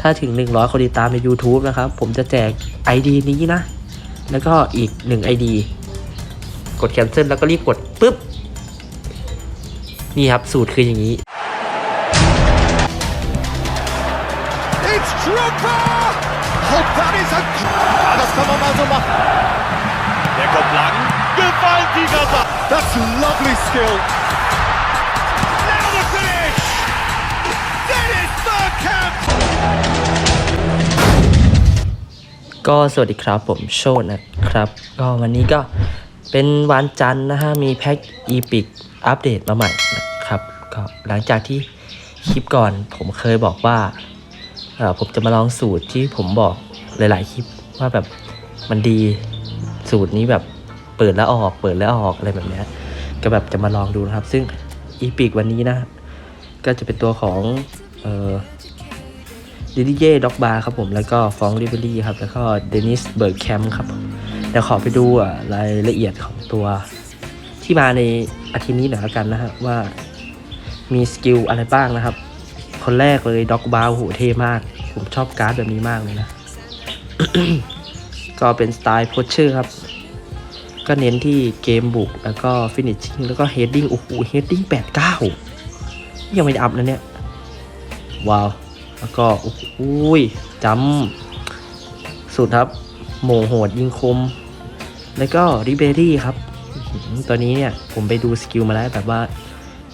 ถ้าถึง 100 คนติดตามใน YouTube นะครับ ผมจะแจก ID นี้นะ แล้วก็อีก 1 ID กด cancel แล้วก็รีบกดปุ๊บ นี่ครับ สูตรคืออย่างนี้ It's Drogba! Oh, that is a... Ja, das kann man mal so machen. Der kommt lang. Gewaltiger Ball. That's lovely skill. ก็สวัสดีครับผมโชดนะครับ ก็วันนี้ก็เป็นวันจันทร์นะฮะ มีแพ็กอีพิกอัปเดตมาใหม่นะครับก็หลังจากที่คลิปก่อนผมเคยบอกว่าเออผมจะมาลองสูตรที่ผมบอกหลาย ๆ คลิปว่าแบบมันดีสูตรนี้แบบเปิดแล้วออกเปิดแล้วออกอะไรแบบนี้ก็แบบจะมาลองดูนะครับ ซึ่งอีพิกวันนี้นะ ก็จะเป็นตัวของเอ่อ ดิดิเย่ด็อกบาร์ครับผมแล้วก็ฟองริเบอรี่ครับแล้วก็เดนิสเบิร์กแคมป์ครับเดี๋ยวขอไปดูอะรายละเอียดของตัว ที่มาในอาทิตย์นี้หน่อยละกันนะฮะว่ามีสกิลอะไรบ้างนะครับ คนแรกเลยด็อกบาร์โหเท่มาก ผมชอบการ์ดแบบนี้มากเลยนะ ก็เป็นสไตล์โพชเชอร์ครับ ก็เน้นที่เกมบุก แล้วก็ฟินิชชิ่งแล้วก็เฮดดิ้งโอ้โหเฮดดิ้งแปดเก้ายังไม่ได้อัพนะเนี่ย ว้าว แล้วก็โอ้ยจำสุดครับ โมโหดยิงคม แล้วก็ริเบรี่ครับอื้อหือตัวนี้เนี่ยผมไปดูสกิลมาแล้วแบบว่า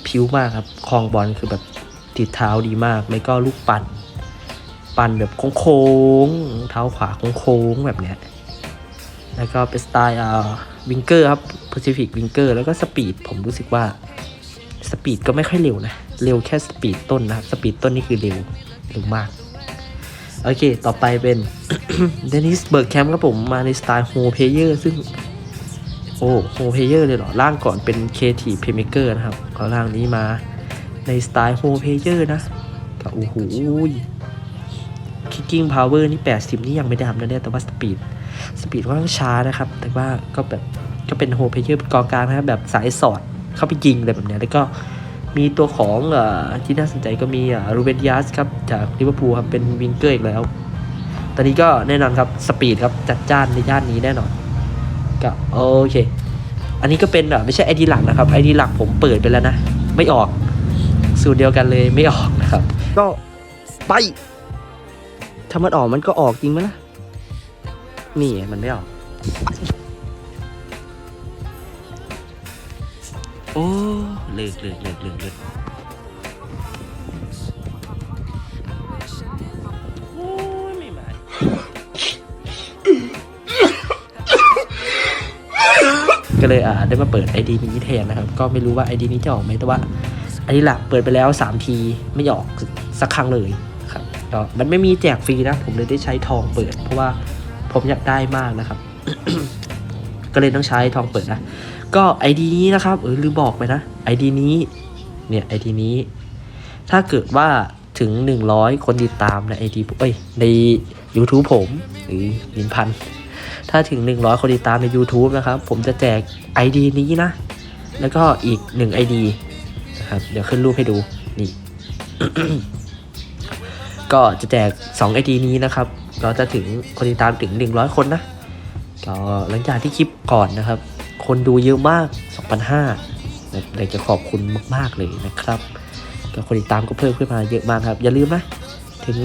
พิ้วมากครับคลองบอลคือแบบติดเท้าดีมาก แล้วก็ลูกปั่น ปั่นแบบโค้งเท้าขวาโค้งแบบเนี้ยแล้วก็เป็นสไตล์อ่าวิงเกอร์ครับ Pacific วิงเกอร์แล้วก็สปีดผมรู้สึกว่าสปีดก็ไม่ค่อยเร็วนะ เร็วแค่สปีดต้นนะครับ สปีดต้นนี่คือเร็ว เร็วมาก โอเค ต่อไปเป็นเดนิสเบิร์กแคมป์ครับผมมาในสไตล์โฮเพเยอร์ซึ่ง โอ้โฮเพเยอร์เลยเหรอ ร่างก่อนเป็นเคทีเพเมเกอร์นะครับก็ร่างนี้มาในสไตล์โฮเพเยอร์นะก็โอ้โหคิกกิ้งพาวเวอร์นี่ 80 นี่ยังไม่ได้ทำนะเนี่ยแต่ว่าสปีดสปีดค่อนข้างช้านะครับ แต่ว่าก็แบบก็เป็นโฮเพเยอร์เป็นกองกลางนะครับแบบสายสอดเข้าไปยิงอะไรแบบเนี้ยแล้วก็ มีตัวของอที่น่าสนใจก็มีรูเบนดิอาสครับจากลิเวอร์พูลครับเป็นวิงเกอร์อีกแล้ว ตอนนี้ก็แน่นอนครับสปีดครับจัดจ้านในย่านนี้แน่นอนก็โอเค อันนี้ก็เป็นอ่อไม่ใช่ไอดีหลักนะครับไอดีหลักผมเปิดไปแล้วนะ ไม่ออกสูตรเดียวกันเลยไม่ออกนะครับ ก็ไปถ้ามันออกมันก็ออกจริงไหมล่ะนี่มันไม่ออก โอ้เลิกเลิกเลิกเลิกเลิกโอ้ยไม่มาก็เลยอ่าได้มาเปิด ID นี้แทนนะครับ ก็ไม่รู้ว่า ID นี้จะออกไหมแต่ว่าอันนี้หลักเปิดไปแล้ว 3 ทีไม่ออกสักครั้งเลยครับก็มันไม่มีแจกฟรีนะ ผมเลยได้ใช้ทองเปิด เพราะว่าผมอยากได้มากนะครับ ก็เลยต้องใช้ทองเปิดนะ ก็ ID นี้นะครับเออลืมบอกไปนะ ID นี้เนี่ย ID นี้ ถ้าเกิดว่าถึง 100 คนติดตามใน ID ผมเอ้ยใน YouTube ผมหรือลินพันถ้าถึง 100 คนติดตามใน YouTube นะครับ ผมจะแจก ID นี้นะ แล้วก็อีก 1 ID นะครับ เดี๋ยวขึ้นรูปให้ดู นี่ ก็จะแจก 2 ID นี้นะครับก็จะถึงคนติดตามถึง 100 คนนะ ก็หลังจากที่คลิปก่อนนะครับ คนดูเยอะมาก 2,500อยากจะขอบคุณมาก ๆ เลยนะครับ ก็คนติดตามก็เพิ่มขึ้นมาเยอะมากครับ อย่าลืมนะ ถึง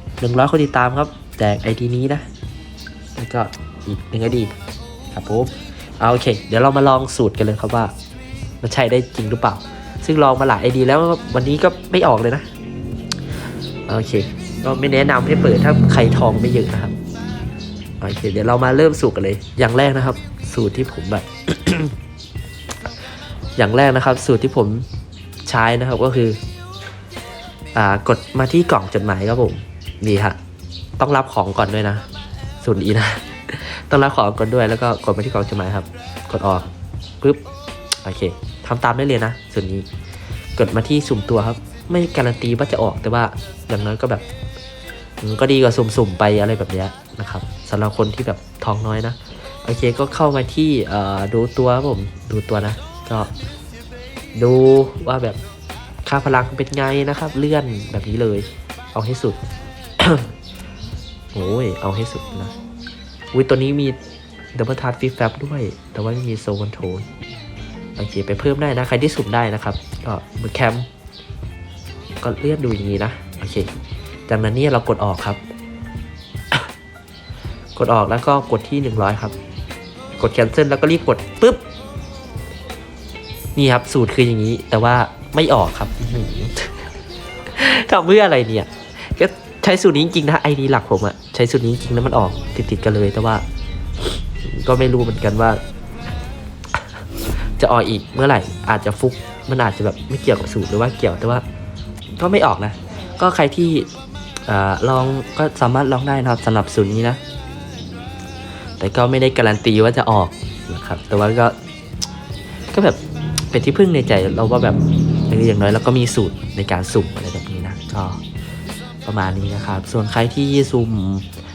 100 คนติดตามครับแจกไอดีนี้นะ แล้วก็อีกหนึ่งไอดีครับผมเอาโอเค เดี๋ยวเรามาลองสูตรกันเลยครับว่า มันใช้ได้จริงหรือเปล่า ซึ่งลองมาหลายไอดีแล้ววันนี้ก็ไม่ออกเลยนะ โอเค ก็ไม่แนะนำให้เปิดถ้าใครทองไม่เยอะนะครับ โอเคเดี๋ยวเรามาเริ่มสูตรกันเลย อย่างแรกนะครับ สูตรที่ผมแบบ อย่างแรกนะครับ สูตรที่ผมใช้นะครับก็คือ อ่ากดมาที่กล่องจดหมายครับผมนี่ฮะต้องรับของก่อนด้วยนะสูตรนี้นะ ต้องรับของก่อนด้วยแล้วก็กดมาที่กล่องจดหมายครับ กดออกปุ๊บโอเคทำตามได้เลยนะส่วนนี้กดมาที่สุ่มตัวครับ ไม่การันตีว่าจะออกแต่ว่าอย่างน้อยก็แบบก็ดีกว่าสุ่มๆไปอะไรแบบเนี้ย นะครับสำหรับคนที่แบบท้องน้อยนะ โอเคก็เข้ามาที่ดูตัวผมดูตัวนะ ก็ดูว่าแบบค่าพลังเป็นไงนะครับ เลื่อนแบบนี้เลย เอาให้สุดโอ้ยเอาให้สุดนะอุ้ยตัวนี้มีดับเบิลทัชฟิฟแฟบด้วย แต่ว่าไม่มีโซนโทนโอเคไปเพิ่มได้นะ ใครที่สุ่มได้นะครับ ก็มือแคมก็เลื่อนดูอย่างนี้นะ โอเค จากนั้นนี่เรากดออกครับ กดออกแล้วก็กดที่ 100 ครับ กด cancel แล้วก็รีบกดปุ๊บ นี่ครับสูตรคืออย่างนี้ แต่ว่าไม่ออกครับทำเพื่ออะไรเนี่ย ก็ใช้สูตรนี้จริงนะไอดีหลักผมอะใช้สูตรนี้จริงแล้วมันออกติดๆกันเลย แต่ว่า ก็ไม่รู้เหมือนกันว่า จะออกอีกเมื่อไหร่ อาจจะฟุกมันอาจจะแบบไม่เกี่ยวกับสูตรหรือว่าเกี่ยวแต่ว่า ก็ไม่ออกนะ ก็ใครที่อลองก็สามารถลองได้นะครับสำหรับสูตรนี้นะ แต่ก็ไม่ได้การันตีว่าจะออกนะครับ แต่ว่าก็ก็แบบเป็นที่พึ่งในใจเราว่าแบบอย่างน้อยเราก็มีสูตรในการสุ่มอะไรแบบนี้นะก็ประมาณนี้นะครับ ส่วนใครที่สุ่ม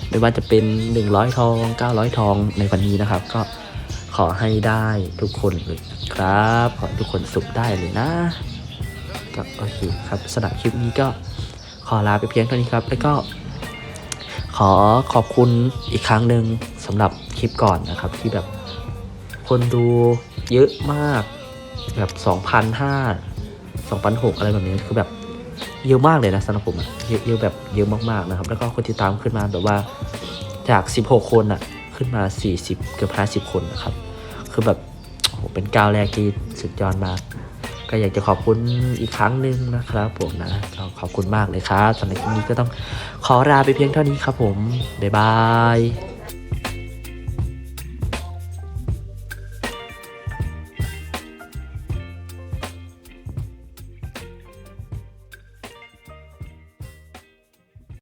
ไม่ว่าจะเป็น 100 ทอง 900 ทองในวันนี้นะครับ ก็ขอให้ได้ทุกคนเลยครับ ขอทุกคนสุ่มได้เลยนะก็โอเคครับสำหรับคลิปนี้ก็ขอลาไปเพียงเท่านี้ครับ แล้วก็ ขอขอบคุณอีกครั้งหนึ่งสำหรับคลิปก่อนนะครับ ที่แบบคนดูเยอะมากแบบ2,500 2,600อะไรแบบนี้คือแบบเยอะมากเลยนะสำหรับผมอะเยอะเยอะแบบเยอะมากๆนะครับ แล้วก็คนติดตามขึ้นมาแบบว่าจาก 16 คนอะขึ้นมา 40 เกือบ50 คนนะครับ คือแบบโอ้โหเป็นก้าวแรกที่สุดยอดมาก ก็อยากจะขอบคุณอีกครั้งหนึ่งนะครับผมนะขอบคุณมากเลยครับสำหรับคลิปนี้ก็ต้องขอลาไปเพียงเท่านี้ครับผมบ๊ายบาย